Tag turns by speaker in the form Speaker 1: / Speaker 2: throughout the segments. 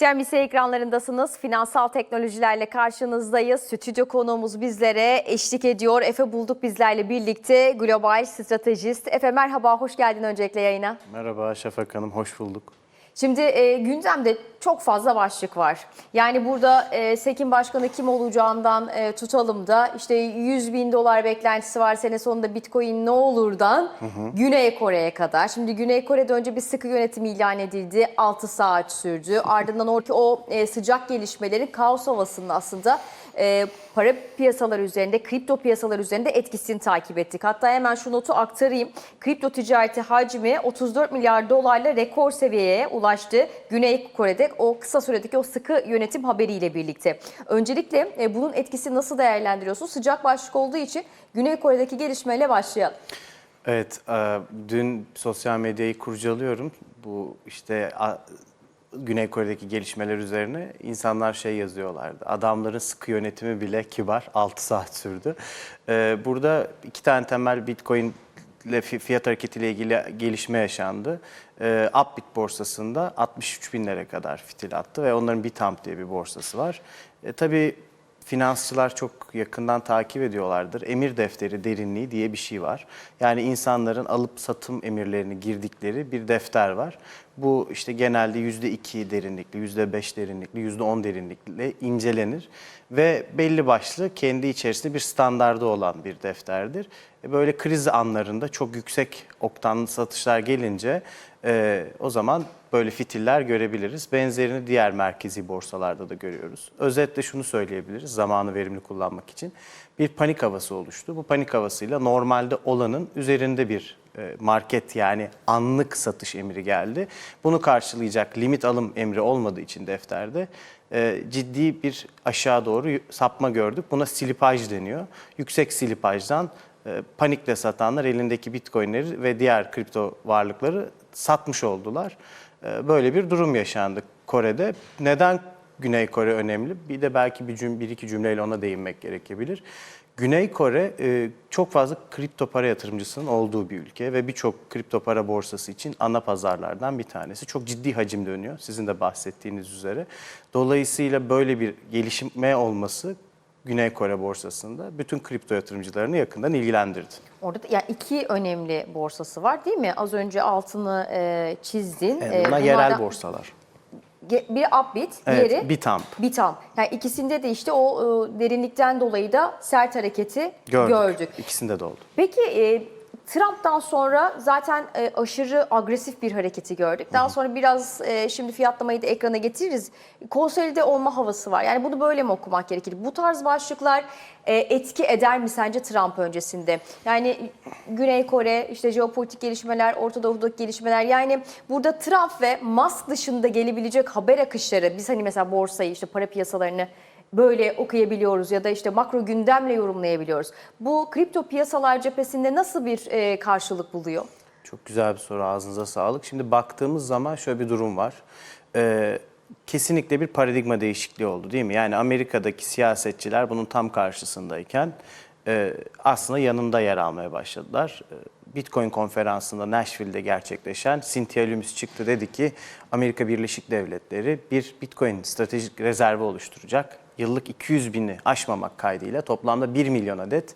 Speaker 1: CNBC ekranlarındasınız. Finansal teknolojilerle karşınızdayız. Stüdyo konuğumuz bizlere eşlik ediyor. Efe bulduk bizlerle birlikte. Global stratejist. Efe merhaba, hoş geldin öncelikle yayına.
Speaker 2: Merhaba Şafak Hanım, hoş bulduk.
Speaker 1: Şimdi e, gündemde çok fazla başlık var. Yani burada e, SEK'in başkanı kim olacağından e, tutalım da işte 100 bin dolar beklentisi var sene sonunda Bitcoin ne olurdan Güney Kore'ye kadar. Şimdi Güney Kore'de önce bir sıkı yönetim ilan edildi. 6 saat sürdü. Ardından oradaki o e, sıcak gelişmelerin kaos havasının aslında e, para piyasaları üzerinde, kripto piyasalar üzerinde etkisini takip ettik. Hatta hemen şu notu aktarayım. Kripto ticareti hacmi 34 milyar dolarla rekor seviyeye ulaştı. Güney Kore'de o kısa süredeki o sıkı yönetim haberiyle birlikte. Öncelikle e, bunun etkisi nasıl değerlendiriyorsun? Sıcak başlık olduğu için Güney Kore'deki gelişmeyle başlayalım.
Speaker 2: Evet, e, dün sosyal medyayı kurcalıyorum. Bu işte Güney Kore'deki gelişmeler üzerine insanlar şey yazıyorlardı. Adamların sıkı yönetimi bile kibar, 6 saat sürdü. E, Burada iki tane temel Bitcoin ile fi- fiyat hareketiyle ilgili gelişme yaşandı. E, Upbit borsasında 63 binlere kadar fitil attı ve onların Bitamp diye bir borsası var. E, tabii finansçılar çok yakından takip ediyorlardır. Emir defteri derinliği diye bir şey var. Yani insanların alıp satım emirlerini girdikleri bir defter var. Bu işte genelde %2 derinlikli, %5 derinlikli, %10 derinlikli incelenir. Ve belli başlı kendi içerisinde bir standardı olan bir defterdir. E, Böyle kriz anlarında çok yüksek oktanlı satışlar gelince e, o zaman böyle fitiller görebiliriz. Benzerini diğer merkezi borsalarda da görüyoruz. Özetle şunu söyleyebiliriz zamanı verimli kullanmak için. Bir panik havası oluştu. Bu panik havasıyla normalde olanın üzerinde bir e, market yani anlık satış emri geldi. Bunu karşılayacak limit alım emri olmadığı için defterde e, ciddi bir aşağı doğru sapma gördük. Buna silipaj deniyor. Yüksek silipajdan e, panikle satanlar elindeki bitcoinleri ve diğer kripto varlıkları satmış oldular. E, Böyle bir durum yaşandı Kore'de. Neden Güney Kore önemli? Bir de belki bir, cüm, bir iki cümleyle ona değinmek gerekebilir. Güney Kore e, çok fazla kripto para yatırımcısının olduğu bir ülke ve birçok kripto para borsası için ana pazarlardan bir tanesi. Çok ciddi hacim dönüyor sizin de bahsettiğiniz üzere. Dolayısıyla böyle bir gelişme olması Güney Kore borsasında bütün kripto yatırımcılarını yakından ilgilendirdi.
Speaker 1: Orada da yani iki önemli borsası var değil mi? Az önce altını e, çizdin.
Speaker 2: Yani
Speaker 1: E,
Speaker 2: bunlar yerel
Speaker 1: bunlardan-
Speaker 2: borsalar.
Speaker 1: Biri Upbit,
Speaker 2: Evet,
Speaker 1: diğeri
Speaker 2: Bitamp.
Speaker 1: Bitam. Yani ikisinde de işte o e, derinlikten dolayı da sert hareketi
Speaker 2: Gördük.
Speaker 1: gördük.
Speaker 2: İkisinde de oldu.
Speaker 1: Peki e, Trump'tan sonra zaten e, aşırı agresif bir hareketi gördük. Daha sonra biraz e, şimdi fiyatlamayı da ekrana getiririz. Konsolide olma havası var. Yani bunu böyle mi okumak gerekir? Bu tarz başlıklar e, etki eder mi sence Trump öncesinde? Yani Güney Kore, işte jeopolitik gelişmeler, Orta Doğu'daki gelişmeler. Yani burada Trump ve Musk dışında gelebilecek haber akışları, biz hani mesela borsayı, işte para piyasalarını böyle okuyabiliyoruz ya da işte makro gündemle yorumlayabiliyoruz. Bu kripto piyasalar cephesinde nasıl bir e, karşılık buluyor?
Speaker 2: Çok güzel bir soru ağzınıza sağlık. Şimdi baktığımız zaman şöyle bir durum var. Ee, kesinlikle bir paradigma değişikliği oldu değil mi? Yani Amerika'daki siyasetçiler bunun tam karşısındayken e, aslında yanında yer almaya başladılar. E, Bitcoin konferansında Nashville'de gerçekleşen Cynthia Lummis çıktı dedi ki Amerika Birleşik Devletleri bir Bitcoin stratejik rezervi oluşturacak. Yıllık 200 bini aşmamak kaydıyla toplamda 1 milyon adet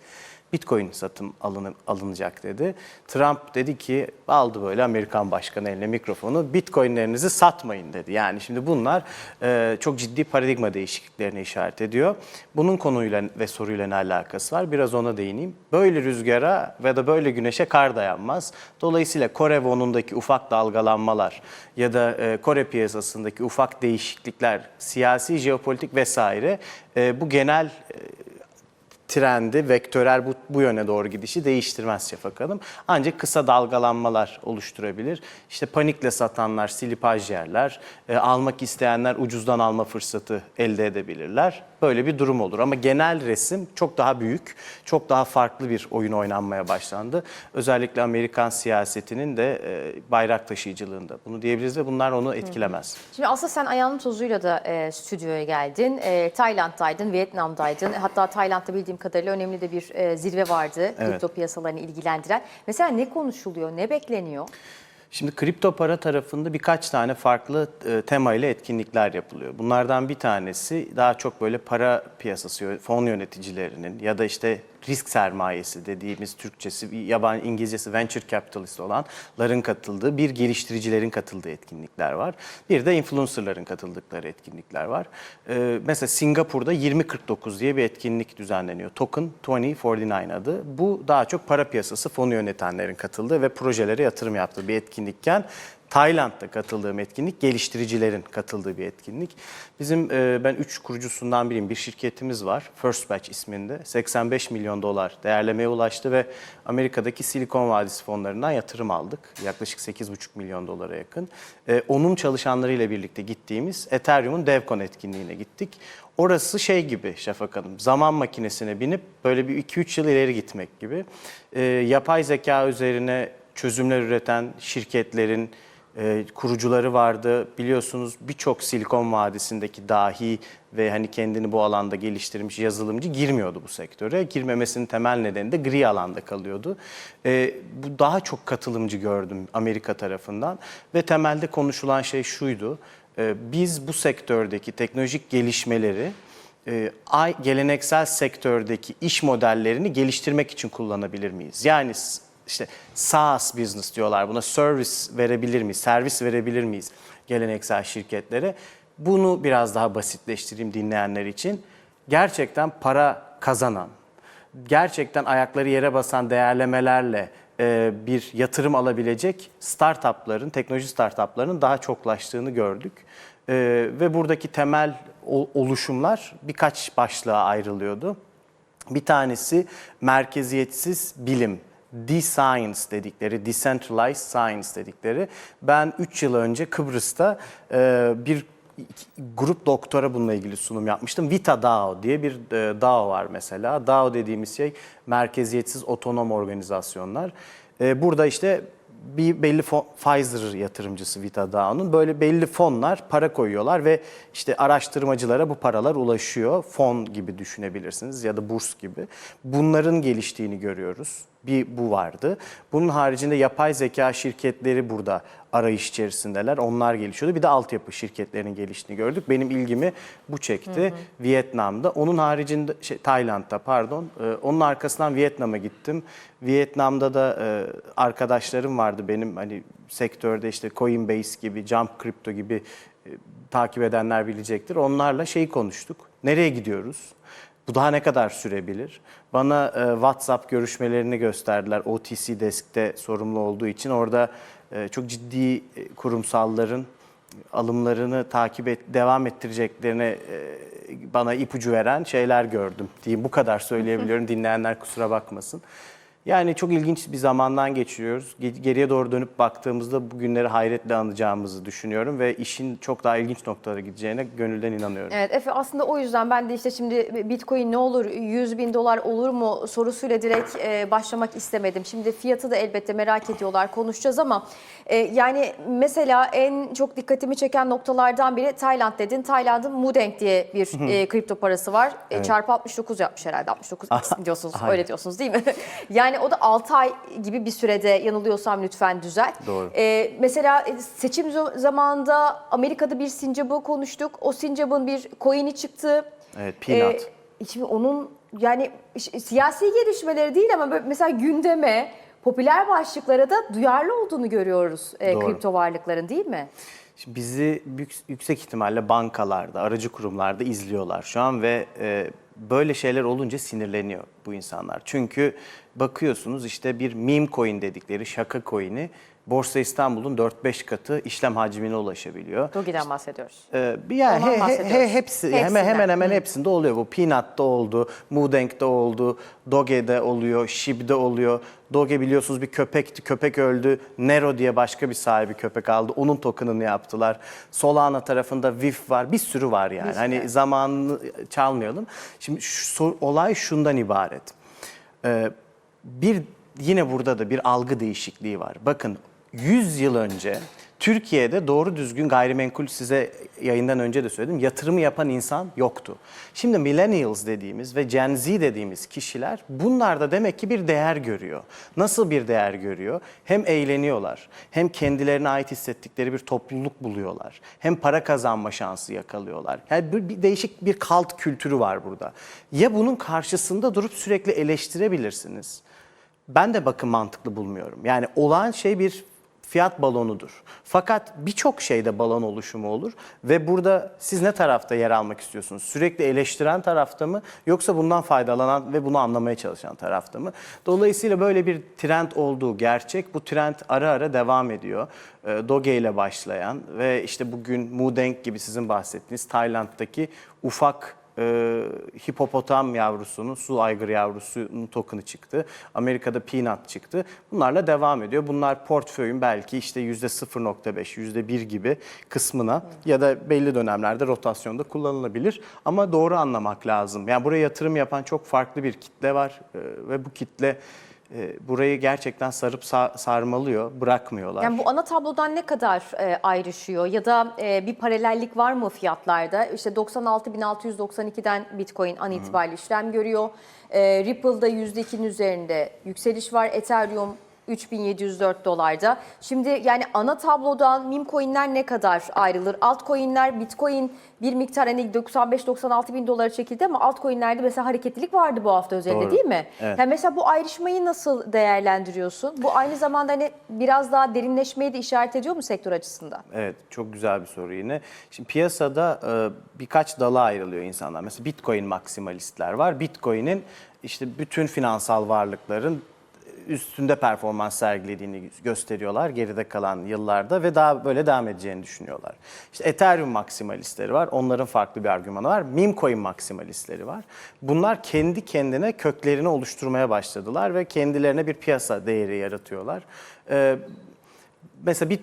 Speaker 2: Bitcoin satım alını, alınacak dedi. Trump dedi ki aldı böyle Amerikan başkanı eline mikrofonu Bitcoinlerinizi satmayın dedi. Yani şimdi bunlar e, çok ciddi paradigma değişikliklerine işaret ediyor. Bunun konuyla ve soruyla ne alakası var? Biraz ona değineyim. Böyle rüzgara ve da böyle güneşe kar dayanmaz. Dolayısıyla Kore vonundaki ufak dalgalanmalar ya da e, Kore piyasasındaki ufak değişiklikler, siyasi, jeopolitik vesaire e, bu genel e, trendi, vektörel bu, bu yöne doğru gidişi değiştirmez Şafak Hanım. Ancak kısa dalgalanmalar oluşturabilir. İşte panikle satanlar silipaj yerler, e, almak isteyenler ucuzdan alma fırsatı elde edebilirler. Böyle bir durum olur ama genel resim çok daha büyük, çok daha farklı bir oyun oynanmaya başlandı. Özellikle Amerikan siyasetinin de e, bayrak taşıyıcılığında bunu diyebiliriz ve bunlar onu etkilemez.
Speaker 1: Şimdi aslında sen ayağının tozuyla da e, stüdyoya geldin. E, Tayland'daydın, Vietnam'daydın. Hatta Tayland'da bildiğim kadarıyla önemli de bir e, zirve vardı kripto piyasalarını ilgilendiren. Mesela ne konuşuluyor, ne bekleniyor?
Speaker 2: Şimdi kripto para tarafında birkaç tane farklı e, tema ile etkinlikler yapılıyor. Bunlardan bir tanesi daha çok böyle para piyasası, fon yöneticilerinin ya da işte risk sermayesi dediğimiz Türkçesi, yabancı İngilizcesi venture capitalist olanların katıldığı, bir geliştiricilerin katıldığı etkinlikler var. Bir de influencerların katıldıkları etkinlikler var. E, mesela Singapur'da 2049 diye bir etkinlik düzenleniyor. Token 2049 adı. Bu daha çok para piyasası fonu yönetenlerin katıldığı ve projelere yatırım yaptığı bir etkinlikken Tayland'da katıldığım etkinlik geliştiricilerin katıldığı bir etkinlik. Bizim e, ben 3 kurucusundan biriyim. Bir şirketimiz var. First Batch isminde. 85 milyon dolar değerlemeye ulaştı ve Amerika'daki Silikon Vadisi fonlarından yatırım aldık. Yaklaşık 8,5 milyon dolara yakın. E, onun çalışanlarıyla birlikte gittiğimiz Ethereum'un DevCon etkinliğine gittik. Orası şey gibi Şafak Hanım, zaman makinesine binip böyle bir 2-3 yıl ileri gitmek gibi. E, yapay zeka üzerine çözümler üreten şirketlerin e, kurucuları vardı. Biliyorsunuz birçok Silikon Vadisi'ndeki dahi ve hani kendini bu alanda geliştirmiş yazılımcı girmiyordu bu sektöre. Girmemesinin temel nedeni de gri alanda kalıyordu. E, bu daha çok katılımcı gördüm Amerika tarafından ve temelde konuşulan şey şuydu. E, biz bu sektördeki teknolojik gelişmeleri e, geleneksel sektördeki iş modellerini geliştirmek için kullanabilir miyiz? Yani işte SaaS business diyorlar buna service verebilir miyiz, servis verebilir miyiz geleneksel şirketlere? Bunu biraz daha basitleştireyim dinleyenler için. Gerçekten para kazanan, gerçekten ayakları yere basan değerlemelerle e, bir yatırım alabilecek startupların, teknoloji startuplarının daha çoklaştığını gördük. E, ve buradaki temel oluşumlar birkaç başlığa ayrılıyordu. Bir tanesi merkeziyetsiz bilim. D-Science dedikleri, Decentralized Science dedikleri. Ben 3 yıl önce Kıbrıs'ta e, bir grup doktora bununla ilgili sunum yapmıştım. Vita DAO diye bir e, DAO var mesela. DAO dediğimiz şey merkeziyetsiz otonom organizasyonlar. E, burada işte bir belli Pfizer yatırımcısı Vita DAO'nun böyle belli fonlar para koyuyorlar ve işte araştırmacılara bu paralar ulaşıyor. Fon gibi düşünebilirsiniz ya da burs gibi. Bunların geliştiğini görüyoruz. Bir bu vardı. Bunun haricinde yapay zeka şirketleri burada arayış içerisindeler. Onlar gelişiyordu. Bir de altyapı şirketlerinin geliştiğini gördük. Benim ilgimi bu çekti Vietnam'da. Onun haricinde şey, Tayland'da pardon. Ee, onun arkasından Vietnam'a gittim. Vietnam'da da e, arkadaşlarım vardı benim hani sektörde işte Coinbase gibi, Jump Crypto gibi e, takip edenler bilecektir. Onlarla şeyi konuştuk. Nereye gidiyoruz? Bu daha ne kadar sürebilir? Bana e, WhatsApp görüşmelerini gösterdiler. OTC Desk'te sorumlu olduğu için orada e, çok ciddi e, kurumsalların alımlarını takip et, devam ettireceklerine e, bana ipucu veren şeyler gördüm diyeyim. Bu kadar söyleyebiliyorum. Dinleyenler kusura bakmasın. Yani çok ilginç bir zamandan geçiriyoruz. Ge- Geriye doğru dönüp baktığımızda bu günleri hayretle anacağımızı düşünüyorum ve işin çok daha ilginç noktalara gideceğine gönülden inanıyorum.
Speaker 1: Evet Efe aslında o yüzden ben de işte şimdi Bitcoin ne olur 100 bin dolar olur mu sorusuyla direkt e, başlamak istemedim. Şimdi fiyatı da elbette merak ediyorlar konuşacağız ama e, yani mesela en çok dikkatimi çeken noktalardan biri Tayland dedin. Tayland'ın Mudeng diye bir e, kripto parası var. E, çarpı 69 yapmış herhalde 69 diyorsunuz
Speaker 2: Aynen.
Speaker 1: öyle diyorsunuz değil mi? yani o da 6 ay gibi bir sürede yanılıyorsam lütfen düzelt.
Speaker 2: Doğru.
Speaker 1: Ee, mesela e, seçim zo- zamanında Amerika'da bir sincabı konuştuk. O sincabın bir coin'i çıktı.
Speaker 2: Evet, peanut.
Speaker 1: Ee, şimdi onun yani siyasi gelişmeleri değil ama böyle mesela gündeme, popüler başlıklara da duyarlı olduğunu görüyoruz e,
Speaker 2: Doğru.
Speaker 1: kripto varlıkların değil mi?
Speaker 2: Şimdi bizi yüksek ihtimalle bankalarda, aracı kurumlarda izliyorlar şu an ve e, böyle şeyler olunca sinirleniyor bu insanlar. Çünkü bakıyorsunuz işte bir meme coin dedikleri şaka coin'i Borsa İstanbul'un 4-5 katı işlem hacmine ulaşabiliyor.
Speaker 1: Dogi'den bahsediyoruz.
Speaker 2: Ee, yani he-
Speaker 1: bahsediyoruz.
Speaker 2: he- hepsi hemen hemen hemen hepsinde oluyor. Bu Peanut'ta oldu, Mudeng'de oldu, Doge'de oluyor, Shib'de oluyor. Doge biliyorsunuz bir köpekti, köpek öldü. Nero diye başka bir sahibi köpek aldı. Onun token'ını yaptılar. Solana tarafında VIF var. Bir sürü var yani.
Speaker 1: Bir.
Speaker 2: Hani zamanını çalmayalım. Şimdi şu, olay şundan ibaret. Ee, bir yine burada da bir algı değişikliği var. Bakın 100 yıl önce Türkiye'de doğru düzgün gayrimenkul size yayından önce de söyledim. Yatırımı yapan insan yoktu. Şimdi millennials dediğimiz ve Gen Z dediğimiz kişiler bunlar da demek ki bir değer görüyor. Nasıl bir değer görüyor? Hem eğleniyorlar, hem kendilerine ait hissettikleri bir topluluk buluyorlar. Hem para kazanma şansı yakalıyorlar. Yani bir, bir değişik bir kalt kültürü var burada. Ya bunun karşısında durup sürekli eleştirebilirsiniz. Ben de bakın mantıklı bulmuyorum. Yani olağan şey bir fiyat balonudur. Fakat birçok şeyde balon oluşumu olur ve burada siz ne tarafta yer almak istiyorsunuz? Sürekli eleştiren tarafta mı yoksa bundan faydalanan ve bunu anlamaya çalışan tarafta mı? Dolayısıyla böyle bir trend olduğu gerçek. Bu trend ara ara devam ediyor. Ee, Doge ile başlayan ve işte bugün Mudeng gibi sizin bahsettiğiniz Tayland'daki ufak e, hipopotam yavrusunun, su aygır yavrusunun token'ı çıktı. Amerika'da peanut çıktı. Bunlarla devam ediyor. Bunlar portföyün belki işte %0.5, %1 gibi kısmına ya da belli dönemlerde rotasyonda kullanılabilir. Ama doğru anlamak lazım. Yani buraya yatırım yapan çok farklı bir kitle var e, ve bu kitle e, burayı gerçekten sarıp sa- sarmalıyor, bırakmıyorlar.
Speaker 1: Yani bu ana tablodan ne kadar e, ayrışıyor ya da e, bir paralellik var mı fiyatlarda? İşte 96.692'den Bitcoin an itibariyle işlem görüyor. E, Ripple'da %2'nin üzerinde yükseliş var. Ethereum 3704 dolarda. Şimdi yani ana tablodan meme coinler ne kadar ayrılır? Altcoinler, Bitcoin bir miktar hani 95-96 bin dolara çekildi ama altcoinlerde mesela hareketlilik vardı bu hafta özelinde
Speaker 2: Doğru.
Speaker 1: değil mi?
Speaker 2: Evet.
Speaker 1: Yani mesela bu ayrışmayı nasıl değerlendiriyorsun? Bu aynı zamanda hani biraz daha derinleşmeyi de işaret ediyor mu sektör açısından?
Speaker 2: Evet, çok güzel bir soru yine. Şimdi piyasada e, birkaç dala ayrılıyor insanlar. Mesela Bitcoin maksimalistler var. Bitcoin'in işte bütün finansal varlıkların üstünde performans sergilediğini gösteriyorlar geride kalan yıllarda ve daha böyle devam edeceğini düşünüyorlar. İşte Ethereum maksimalistleri var. Onların farklı bir argümanı var. Meme maksimalistleri var. Bunlar kendi kendine köklerini oluşturmaya başladılar ve kendilerine bir piyasa değeri yaratıyorlar. Ee, mesela bir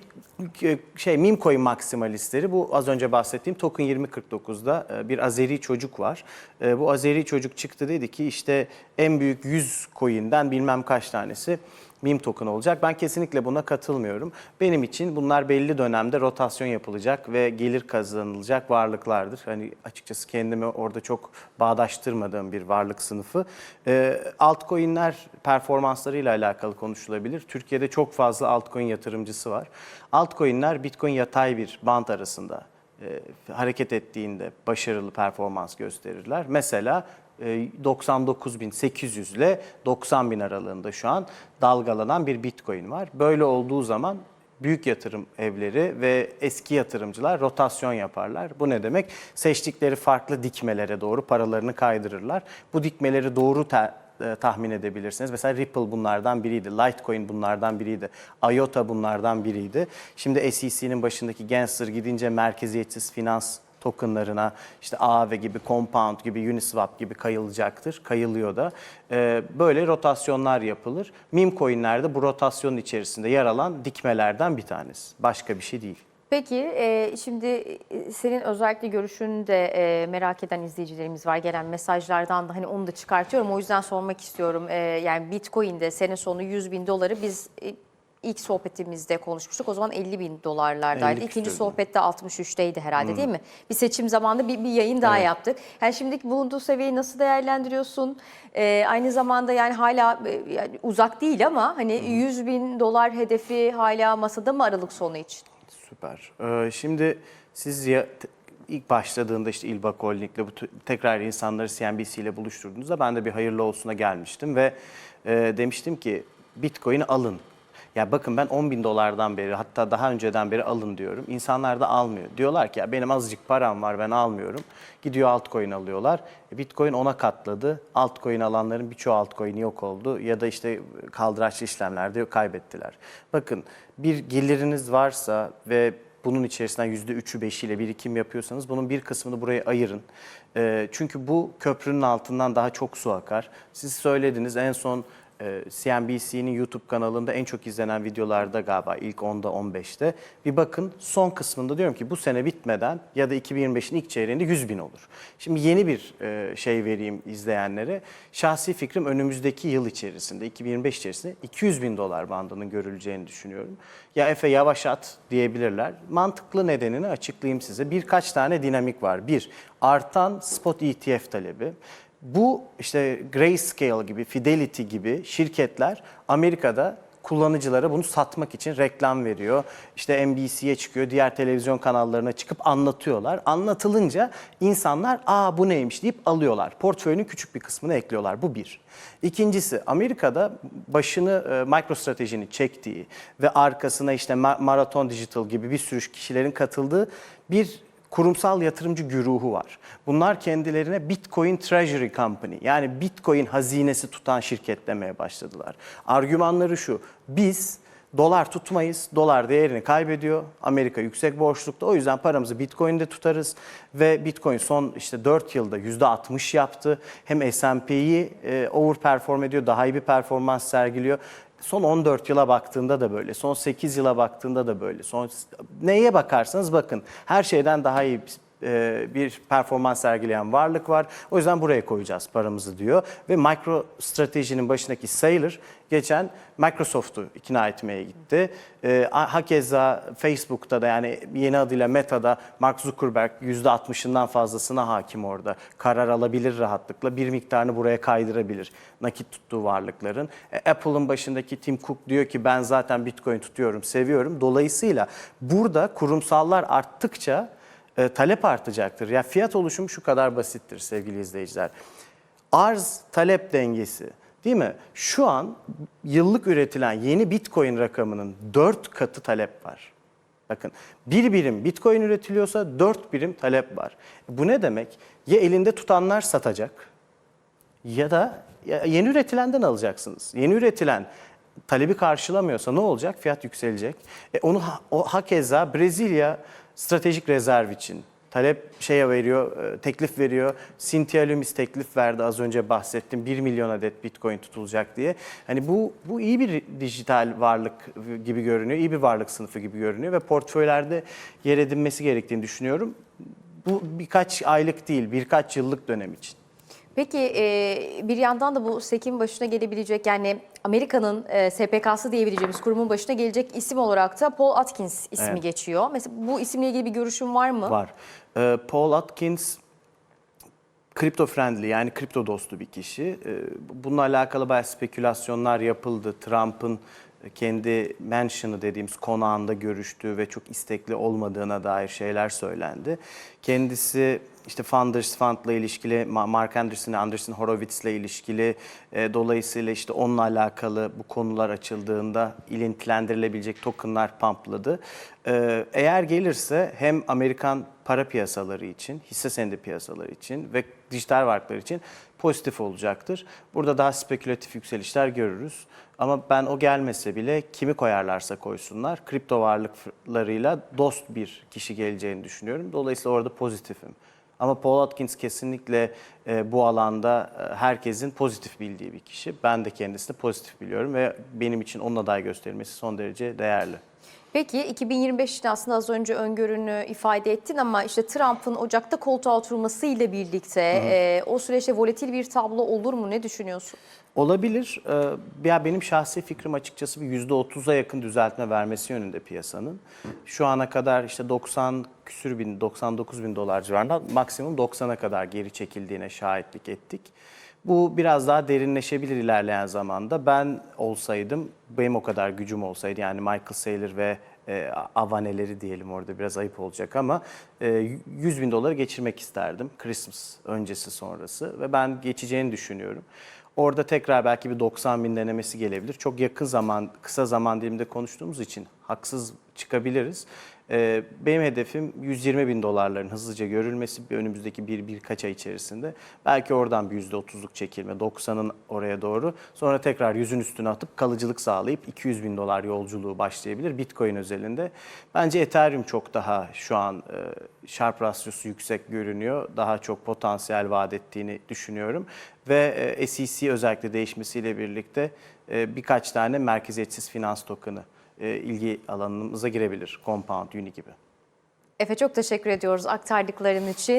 Speaker 2: şey meme coin maksimalistleri bu az önce bahsettiğim token 2049'da e, bir Azeri çocuk var. E, Bu Azeri çocuk çıktı dedi ki işte en büyük 100 coin'den bilmem kaç tanesi meme token olacak. Ben kesinlikle buna katılmıyorum. Benim için bunlar belli dönemde rotasyon yapılacak ve gelir kazanılacak varlıklardır. Hani açıkçası kendimi orada çok bağdaştırmadığım bir varlık sınıfı. E, altcoin'ler performanslarıyla alakalı konuşulabilir. Türkiye'de çok fazla altcoin yatırımcısı var. Altcoin'ler Bitcoin yatay bir band arasında e, hareket ettiğinde başarılı performans gösterirler. Mesela 99.800 ile 90.000 aralığında şu an dalgalanan bir Bitcoin var. Böyle olduğu zaman büyük yatırım evleri ve eski yatırımcılar rotasyon yaparlar. Bu ne demek? Seçtikleri farklı dikmelere doğru paralarını kaydırırlar. Bu dikmeleri doğru e, tahmin edebilirsiniz. Mesela Ripple bunlardan biriydi, Litecoin bunlardan biriydi, IOTA bunlardan biriydi. Şimdi SEC'nin başındaki Gensler gidince merkeziyetsiz finans tokenlarına işte Aave gibi, Compound gibi, Uniswap gibi kayılacaktır. Kayılıyor da. Ee, böyle rotasyonlar yapılır. Meme coin'ler de bu rotasyonun içerisinde yer alan dikmelerden bir tanesi. Başka bir şey değil.
Speaker 1: Peki e, şimdi e, senin özellikle görüşünü de e, merak eden izleyicilerimiz var. Gelen mesajlardan da hani onu da çıkartıyorum. O yüzden sormak istiyorum. E, yani Bitcoin'de sene sonu 100 bin doları biz ilk sohbetimizde konuşmuştuk. O zaman 50 bin dolarlardaydı.
Speaker 2: 50
Speaker 1: İkinci sohbette 63'teydi herhalde değil mi? Bir seçim zamanında bir, bir yayın daha
Speaker 2: Evet.
Speaker 1: yaptık. Yani şimdiki bulunduğu seviyeyi nasıl değerlendiriyorsun? E, aynı zamanda yani hala e, yani uzak değil ama hani 100 bin dolar hedefi hala masada mı Aralık sonu için?
Speaker 2: Süper. Ee, şimdi siz ya, ilk başladığında işte bu tü- tekrar insanları CNBC ile buluşturduğunuzda ben de bir hayırlı olsuna gelmiştim ve e, demiştim ki Bitcoin'i alın. Ya bakın ben 10 bin dolardan beri hatta daha önceden beri alın diyorum. İnsanlar da almıyor. Diyorlar ki ya benim azıcık param var ben almıyorum. Gidiyor altcoin alıyorlar. E, Bitcoin ona katladı. Altcoin alanların birçoğu altcoin'i yok oldu. Ya da işte kaldıraçlı işlemlerde kaybettiler. Bakın bir geliriniz varsa ve bunun içerisinden %3'ü 5 ile birikim yapıyorsanız bunun bir kısmını buraya ayırın. Ee, çünkü bu köprünün altından daha çok su akar. Siz söylediniz en son e, CNBC'nin YouTube kanalında en çok izlenen videolarda galiba ilk 10'da 15'te. Bir bakın son kısmında diyorum ki bu sene bitmeden ya da 2025'in ilk çeyreğinde 100 bin olur. Şimdi yeni bir e, şey vereyim izleyenlere. Şahsi fikrim önümüzdeki yıl içerisinde 2025 içerisinde 200 bin dolar bandının görüleceğini düşünüyorum. Ya Efe yavaş at diyebilirler. Mantıklı nedenini açıklayayım size. Birkaç tane dinamik var. Bir, artan spot ETF talebi. Bu işte Grayscale gibi, Fidelity gibi şirketler Amerika'da kullanıcılara bunu satmak için reklam veriyor. İşte NBC'ye çıkıyor, diğer televizyon kanallarına çıkıp anlatıyorlar. Anlatılınca insanlar aa bu neymiş deyip alıyorlar. Portföyünün küçük bir kısmını ekliyorlar. Bu bir. İkincisi Amerika'da başını e, MicroStrategy'nin çektiği ve arkasına işte Ma- Marathon Digital gibi bir sürü kişilerin katıldığı bir kurumsal yatırımcı güruhu var. Bunlar kendilerine Bitcoin Treasury Company yani Bitcoin hazinesi tutan şirket demeye başladılar. Argümanları şu, biz dolar tutmayız, dolar değerini kaybediyor, Amerika yüksek borçlukta o yüzden paramızı Bitcoin'de tutarız ve Bitcoin son işte 4 yılda %60 yaptı. Hem S&P'yi e, overperform ediyor, daha iyi bir performans sergiliyor. Son 14 yıla baktığında da böyle, son 8 yıla baktığında da böyle. Son neye bakarsanız bakın her şeyden daha iyi e, bir performans sergileyen varlık var. O yüzden buraya koyacağız paramızı diyor. Ve MicroStrategy'nin başındaki Saylor geçen Microsoft'u ikna etmeye gitti. E, hakeza Facebook'ta da yani yeni adıyla Meta'da Mark Zuckerberg %60'ından fazlasına hakim orada. Karar alabilir rahatlıkla. Bir miktarını buraya kaydırabilir nakit tuttuğu varlıkların. E, Apple'ın başındaki Tim Cook diyor ki ben zaten Bitcoin tutuyorum, seviyorum. Dolayısıyla burada kurumsallar arttıkça e, talep artacaktır. Ya fiyat oluşumu şu kadar basittir sevgili izleyiciler. Arz talep dengesi değil mi? Şu an yıllık üretilen yeni Bitcoin rakamının 4 katı talep var. Bakın bir birim Bitcoin üretiliyorsa 4 birim talep var. Bu ne demek? Ya elinde tutanlar satacak ya da yeni üretilenden alacaksınız. Yeni üretilen talebi karşılamıyorsa ne olacak? Fiyat yükselecek. E onu ha- o hakeza Brezilya stratejik rezerv için talep şeye veriyor, e, teklif veriyor. Cynthia Loomis teklif verdi az önce bahsettim. 1 milyon adet Bitcoin tutulacak diye. Hani bu bu iyi bir dijital varlık gibi görünüyor. iyi bir varlık sınıfı gibi görünüyor ve portföylerde yer edinmesi gerektiğini düşünüyorum. Bu birkaç aylık değil, birkaç yıllık dönem için.
Speaker 1: Peki e, bir yandan da bu SEK'in başına gelebilecek yani Amerika'nın e, SPK'sı diyebileceğimiz kurumun başına gelecek isim olarak da Paul Atkins ismi
Speaker 2: Evet.
Speaker 1: geçiyor. Mesela bu isimle ilgili bir görüşün var mı?
Speaker 2: Var. Ee, Paul Atkins kripto friendly yani kripto dostu bir kişi. Bununla alakalı bayağı spekülasyonlar yapıldı. Trump'ın kendi mansion'ı dediğimiz konağında görüştüğü ve çok istekli olmadığına dair şeyler söylendi. Kendisi işte Founders Fund'la ilişkili, Ma- Mark Anderson, Anderson Horowitz'le ilişkili, e, dolayısıyla işte onunla alakalı bu konular açıldığında ilintilendirilebilecek tokenlar pumpladı. Ee, Eğer gelirse hem Amerikan para piyasaları için, hisse senedi piyasaları için ve dijital varlıklar için pozitif olacaktır. Burada daha spekülatif yükselişler görürüz. Ama ben o gelmese bile kimi koyarlarsa koysunlar kripto varlıklarıyla dost bir kişi geleceğini düşünüyorum. Dolayısıyla orada pozitifim. Ama Paul Atkins kesinlikle e, bu alanda e, herkesin pozitif bildiği bir kişi. Ben de kendisini pozitif biliyorum ve benim için onun aday gösterilmesi son derece değerli.
Speaker 1: Peki 2025 için aslında az önce öngörünü ifade ettin ama işte Trump'ın Ocak'ta koltuğa oturmasıyla birlikte e, o süreçte volatil bir tablo olur mu? Ne düşünüyorsun?
Speaker 2: Olabilir. Ee, Ya benim şahsi fikrim açıkçası bir %30'a yakın düzeltme vermesi yönünde piyasanın. Şu ana kadar işte 90 küsür bin, 99 bin dolar civarında maksimum 90'a kadar geri çekildiğine şahitlik ettik. Bu biraz daha derinleşebilir ilerleyen zamanda. Ben olsaydım, benim o kadar gücüm olsaydı yani Michael Saylor ve e, avaneleri diyelim orada biraz ayıp olacak ama e, 100 bin doları geçirmek isterdim. Christmas öncesi sonrası ve ben geçeceğini düşünüyorum. Orada tekrar belki bir 90 bin denemesi gelebilir. Çok yakın zaman, kısa zaman diliminde konuştuğumuz için haksız çıkabiliriz. Ee, benim hedefim 120 bin dolarların hızlıca görülmesi bir önümüzdeki bir birkaç ay içerisinde. Belki oradan bir %30'luk çekilme 90'ın oraya doğru. Sonra tekrar yüzün üstüne atıp kalıcılık sağlayıp 200 bin dolar yolculuğu başlayabilir Bitcoin özelinde. Bence Ethereum çok daha şu an e, Sharp rasyosu yüksek görünüyor. Daha çok potansiyel vaat ettiğini düşünüyorum. Ve e, SEC özellikle değişmesiyle birlikte e, birkaç tane merkeziyetsiz finans token'ı e, ilgi alanımıza girebilir. Compound, Uni gibi.
Speaker 1: Efe çok teşekkür ediyoruz aktardıkların için.